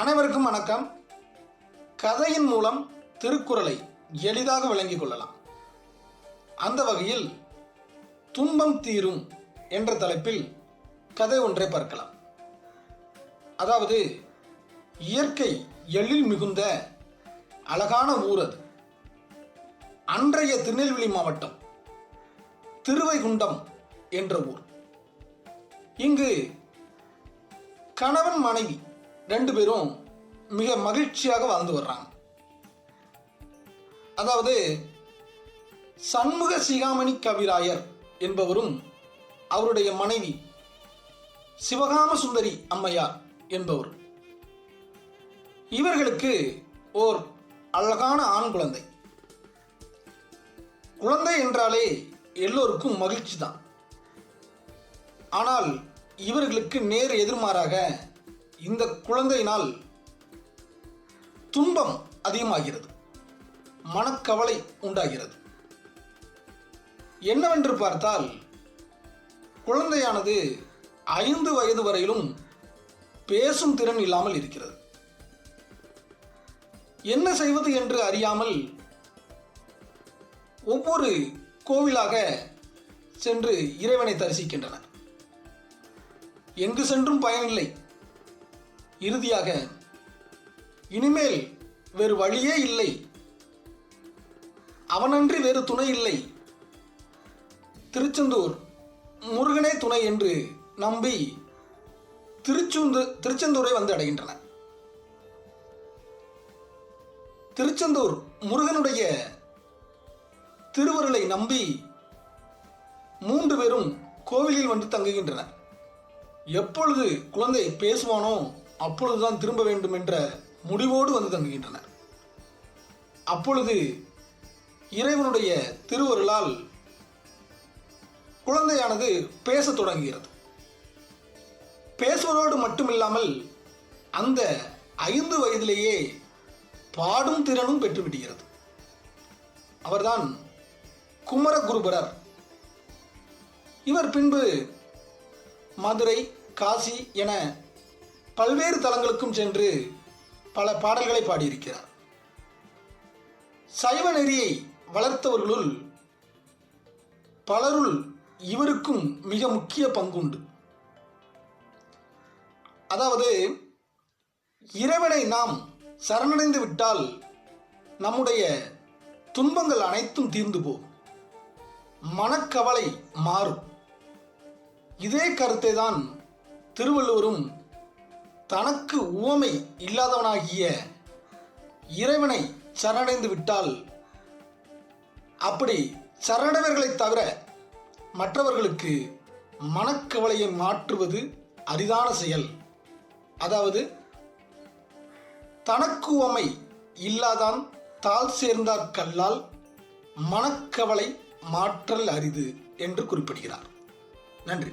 அனைவருக்கும் வணக்கம். கதையின் மூலம் திருக்குறளை எளிதாக விளங்கிக் கொள்ளலாம். அந்த வகையில் துன்பம் தீரும் என்ற தலைப்பில் கதை ஒன்றை பார்க்கலாம். அதாவது இயற்கை எழில் மிகுந்த அழகான ஊர் அது. அன்றைய திருநெல்வேலி மாவட்டம் திருவைகுண்டம் என்ற ஊர். இங்கு கணவன் மனைவி ரெண்டு பேரும் மிக மகிழ்ச்சியாக வாழ்ந்து வர்றாங்க. அதாவது சண்முக சிகாமணி கவிராயர் என்பவரும் அவருடைய மனைவி சிவகாம சுந்தரி அம்மையார் என்பவர். இவர்களுக்கு ஓர் அழகான ஆண் குழந்தை. குழந்தை என்றாலே எல்லோருக்கும் மகிழ்ச்சி தான் ஆனால் இவர்களுக்கு நேர் எதிர்மாறாக இந்த குழந்தையினால் துன்பம் அதிகமாகிறது. மனக்கவலை உண்டாகிறது. என்னவென்று பார்த்தால் குழந்தையானது ஐந்து வயது வரையிலும் பேசும் திறன் இல்லாமல் இருக்கிறது. என்ன செய்வது என்று அறியாமல் ஒவ்வொரு கோவிலாக சென்று இறைவனை தரிசிக்கின்றனர். எங்கு சென்றும் பயனில்லை. இறுதியாக இனிமேல் வேறு வழியே இல்லை. அவனன்றி வேறு துணை இல்லை. திருச்செந்தூர் முருகனே துணை என்று நம்பி திருச்செந்து திருச்செந்தூரை வந்து அடைகின்றன. திருச்செந்தூர் முருகனுடைய திருவருளை நம்பி மூன்று பேரும் கோவிலில் வந்து தங்குகின்றனர். எப்பொழுது குழந்தை பேசுவானோ அப்பொழுதுதான் திரும்ப வேண்டும் என்ற முடிவோடு வந்து தங்குகின்றனர். அப்பொழுது இறைவனுடைய திருவருளால் குழந்தையானது பேசத் தொடங்குகிறது. பேசுவதோடு மட்டுமில்லாமல் அந்த ஐந்து வயதிலேயே பாடும் திறனும் பெற்றுவிடுகிறது. அவர்தான் குமரகுருபரர். இவர் பின்பு மதுரை காசி என பல்வேறு தலங்களுக்கும் சென்று பல பாடல்களை பாடியிருக்கிறார். சைவ நெறியை வளர்த்தவர்களுள் பலருள் இவருக்கும் மிக முக்கிய பங்குண்டு. அதாவது இறைவனை நாம் சரணடைந்து விட்டால் நம்முடைய துன்பங்கள் அனைத்தும் தீர்ந்து போகும். மனக்கவலை மாறும். இதே கருத்தை தான் திருவள்ளுவரும் தனக்கு உவமை இல்லாதவனாகிய இறைவனை சரணடைந்து விட்டால் அப்படி சரணடைவர்களை தவிர மற்றவர்களுக்கு மனக்கவலையை மாற்றுவது அரிதான செயல். அதாவது தனக்கு உவமை இல்லாதான் தாழ் சேர்ந்தார் கல்லால் மனக்கவலை மாற்றல் அரிது என்று குறிப்பிடுகிறார். நன்றி.